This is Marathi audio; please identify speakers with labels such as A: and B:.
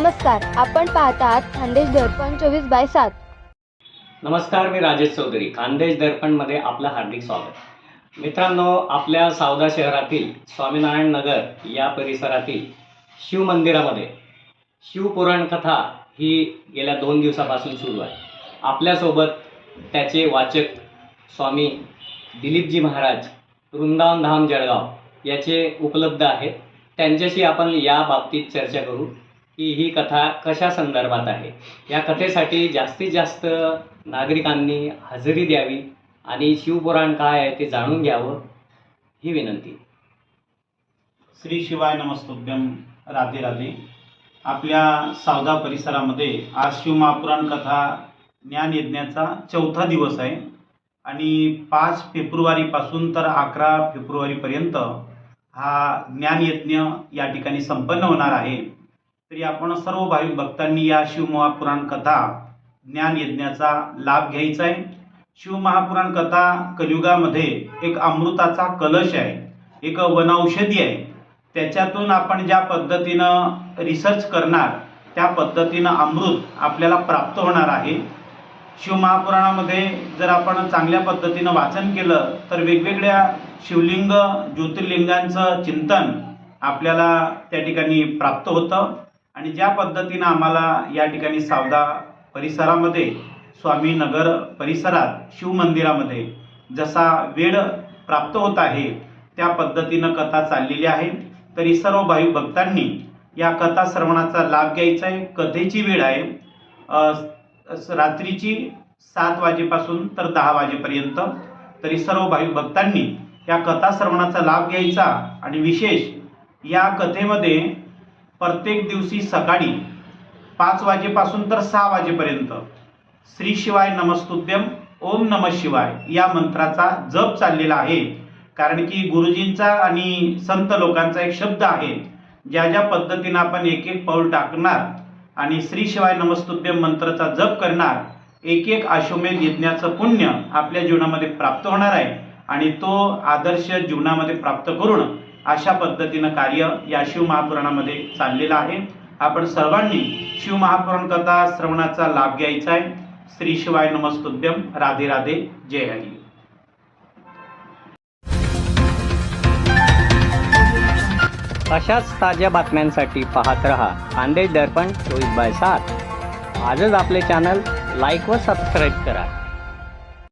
A: नमस्कार आपण पाहतात खानदेश दर्पण चोवीस बाय सात.
B: नमस्कार मी राजेश चौधरी खानदेश दर्पणमध्ये आपलं हार्दिक स्वागत. मित्रांनो आपल्या सावदा शहरातील स्वामीनारायण नगर या परिसरातील शिव मंदिरामध्ये शिवपुराण कथा ही गेल्या दोन दिवसापासून सुरू आहे. आपल्यासोबत त्याचे वाचक स्वामी दिलीपजी महाराज वृंदावन धाम जळगाव याचे उपलब्ध आहेत. त्यांच्याशी आपण या बाबतीत चर्चा करू. की ही कथा कशा संदर्भात आहे? या कथेसाठी जास्तीत जास्त नागरिकांनी हजेरी द्यावी आणि शिवपुराण काय आहे ते जाणून घ्यावं ही विनंती.
C: श्री शिवाय नमस्तुभ्यम राधे राधे. आपल्या सावदा परिसरामध्ये आज शिवमहापुराण कथा ज्ञान यज्ञाचा चौथा दिवस आहे. आणि पाच फेब्रुवारीपासून तर अकरा फेब्रुवारीपर्यंत हा ज्ञानयज्ञ या ठिकाणी संपन्न होणार आहे. तरी आपण सर्व भाविक भक्तांनी या शिवमहापुराण कथा ज्ञान यज्ञाचा लाभ घ्यायचा आहे. शिवमहापुराण कथा कलियुगामध्ये एक अमृताचा कलश आहे. एक वनौषधी आहे. त्याच्यातून आपण ज्या पद्धतीनं रिसर्च करणार त्या पद्धतीनं अमृत आपल्याला प्राप्त होणार आहे. शिवमहापुराणामध्ये जर आपण चांगल्या पद्धतीनं वाचन केलं तर वेगवेगळ्या शिवलिंग ज्योतिर्लिंगांचं चिंतन आपल्याला त्या ठिकाणी प्राप्त होतं. आणि ज्या पद्धतीनं आम्हाला या ठिकाणी सावदा परिसरामध्ये स्वामीनगर परिसरात शिवमंदिरामध्ये जसा वेळ प्राप्त होत आहे त्या पद्धतीनं कथा चाललेली आहे. तरी सर्व भाविक भक्तांनी या कथा श्रवणाचा लाभ घ्यायचा आहे. कथेची वेळ आहे. रात्रीची सात वाजेपासून तर दहा वाजेपर्यंत. तरी सर्व भाविक भक्तांनी या कथा श्रवणाचा लाभ घ्यायचा आणि विशेष या कथेमध्ये प्रत्येक दिवशी सकाळी पाच वाजेपासून तर सहा वाजेपर्यंत. श्री शिवाय नमस्तुभ्यम ओम नम शिवाय या मंत्राचा जप चाललेला आहे. कारण की गुरुजींचा आणि संत लोकांचा एक शब्द आहे. ज्या ज्या पद्धतीनं आपण एक एक पाऊल टाकणार आणि श्री शिवाय नमस्तुभ्यम मंत्राचा जप करणार एक एक अश्वमेध यज्ञाचं पुण्य आपल्या जीवनामध्ये प्राप्त होणार आहे. आणि तो आदर्श जीवनामध्ये प्राप्त करून अशा पद्धतीनं कार्य या शिवमहापुराणामध्ये चाललेलं आहे. आपण सर्वांनी शिवमहापुराण कथा श्रवणाचा लाभ घ्यायचा आहे. श्री शिवाय नमस्तुभ्यम राधे राधे. जय हरी.
B: अशाच ताज्या बातम्यांसाठी पाहत रहा खानदेश दर्पण चोवीस बाय सात. आजच आपले चॅनल लाईक व सबस्क्राईब करा.